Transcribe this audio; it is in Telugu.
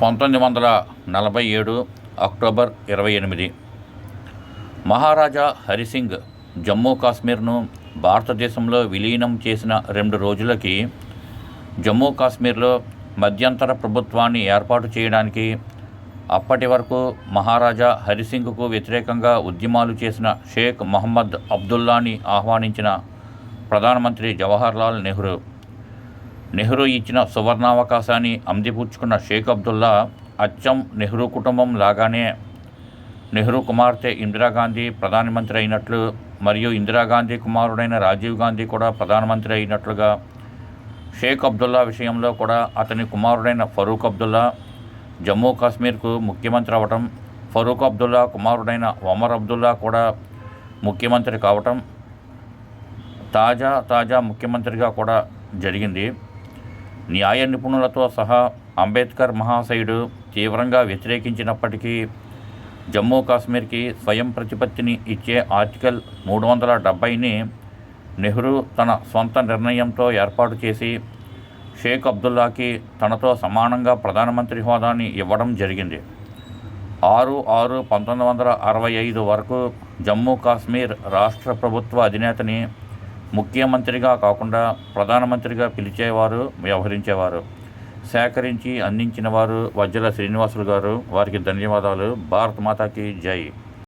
పంతొమ్మిది వందల నలభై ఏడు అక్టోబర్ ఇరవై ఎనిమిది. మహారాజా హరిసింగ్ జమ్మూ కాశ్మీర్ను భారతదేశంలో విలీనం చేసిన రెండు రోజులకి జమ్మూ కాశ్మీర్లో మధ్యంతర ప్రభుత్వాన్ని ఏర్పాటు చేయడానికి అప్పటి వరకు మహారాజా హరిసింగ్కు వ్యతిరేకంగా ఉద్యమాలు చేసిన షేక్ మహమ్మద్ అబ్దుల్లాని ఆహ్వానించిన ప్రధానమంత్రి జవహర్లాల్ నెహ్రూ నెహ్రూ ఇచ్చిన సువర్ణావకాశాన్ని అందిపుచ్చుకున్న షేక్ అబ్దుల్లా అచ్చం నెహ్రూ కుటుంబం లాగానే నెహ్రూ కుమార్తె ఇందిరాగాంధీ ప్రధానమంత్రి అయినట్లు మరియు ఇందిరాగాంధీ కుమారుడైన రాజీవ్ గాంధీ కూడా ప్రధానమంత్రి అయినట్లుగా షేక్ అబ్దుల్లా విషయంలో కూడా అతని కుమారుడైన ఫరూక్ అబ్దుల్లా జమ్మూ కాశ్మీర్కు ముఖ్యమంత్రి అవటం ఫరూక్ అబ్దుల్లా కుమారుడైన ఒమర్ అబ్దుల్లా కూడా ముఖ్యమంత్రి కావటం తాజా తాజా ముఖ్యమంత్రిగా కూడా జరిగింది. న్యాయ నిపుణులతో సహా అంబేద్కర్ మహాశయుడు తీవ్రంగా వ్యతిరేకించినప్పటికీ జమ్మూ కాశ్మీర్కి స్వయం ప్రతిపత్తిని ఇచ్చే ఆర్టికల్ మూడు వందల డెబ్బైని నెహ్రూ తన సొంత నిర్ణయంతో ఏర్పాటు చేసి షేక్ అబ్దుల్లాకి తనతో సమానంగా ప్రధానమంత్రి హోదాని ఇవ్వడం జరిగింది. ఆరు ఆరు పంతొమ్మిది వందల అరవై ఐదు వరకు జమ్మూ కాశ్మీర్ రాష్ట్ర ప్రభుత్వ అధినేతని ముఖ్యమంత్రిగా కాకుండా ప్రధానమంత్రిగా పిలిచేవారు వ్యవహరించేవారు సేకరించి అందించిన వారు వజ్జల శ్రీనివాసులు గారు. వారికి ధన్యవాదాలు. భారత్ మాతాకి జై.